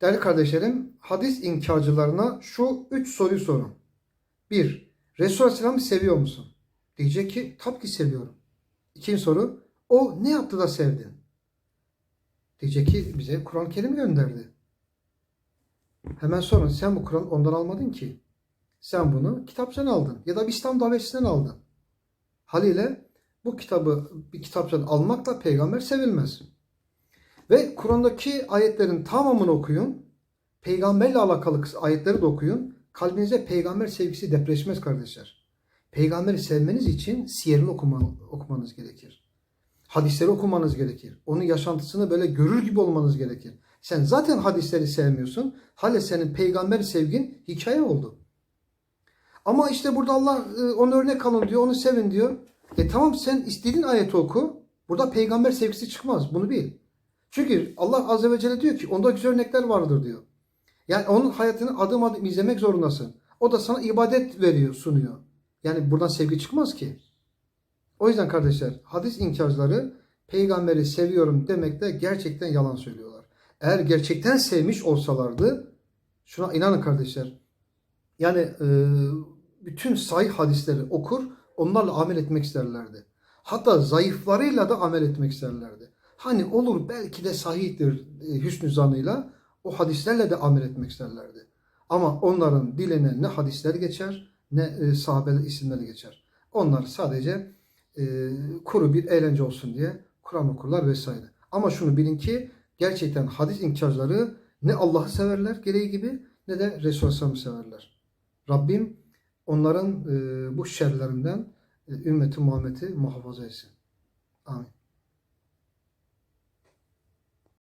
Değerli kardeşlerim, hadis inkarcılarına şu üç soruyu sorun. Bir, Resulullah Aleyhisselam'ı seviyor musun? Diyecek ki, tabii ki seviyorum. İkinci soru, o ne yaptı da sevdin? Diyecek ki, bize Kur'an-ı Kerim gönderdi. Hemen sorun, sen bu Kur'an ondan almadın ki. Sen bunu kitapçıdan aldın ya da bir İslam davetçisinden aldın. Haliyle bu kitabı bir kitapçıdan almakla peygamber sevilmez. Ve Kur'an'daki ayetlerin tamamını okuyun. Peygamberle alakalı ayetleri de okuyun. Kalbinize peygamber sevgisi depreşmez kardeşler. Peygamberi sevmeniz için siyerini okuma, okumanız gerekir. Hadisleri okumanız gerekir. Onun yaşantısını böyle görür gibi olmanız gerekir. Sen zaten hadisleri sevmiyorsun. Hale senin peygamber sevgin hikaye oldu. Ama işte burada Allah e, onu örnek alın diyor, onu sevin diyor. E tamam sen istediğin ayeti oku. Burada peygamber sevgisi çıkmaz. Bunu bil. Çünkü Allah Azze ve Celle diyor ki onda güzel örnekler vardır diyor. Yani onun hayatını adım adım izlemek zorundasın. O da sana ibadet veriyor, sunuyor. Yani buradan sevgi çıkmaz ki. O yüzden kardeşler hadis inkarcıları peygamberi seviyorum demekte gerçekten yalan söylüyorlar. Eğer gerçekten sevmiş olsalardı şuna inanın kardeşler. Yani e, bütün sahih hadisleri okur onlarla amel etmek isterlerdi. Hatta zayıflarıyla da amel etmek isterlerdi. Hani olur belki de sahihtir e, hüsnü zanıyla o hadislerle de amel etmek isterlerdi. Ama onların diline ne hadisler geçer ne e, isimleri geçer. Onlar sadece e, kuru bir eğlence olsun diye Kur'an okurlar vesaire. Ama şunu bilin ki gerçekten hadis inkarcıları ne Allah'ı severler gereği gibi ne de Resulü severler. Rabbim onların e, bu şerlerinden e, ümmeti Muhammed'i muhafaza etsin. Amin.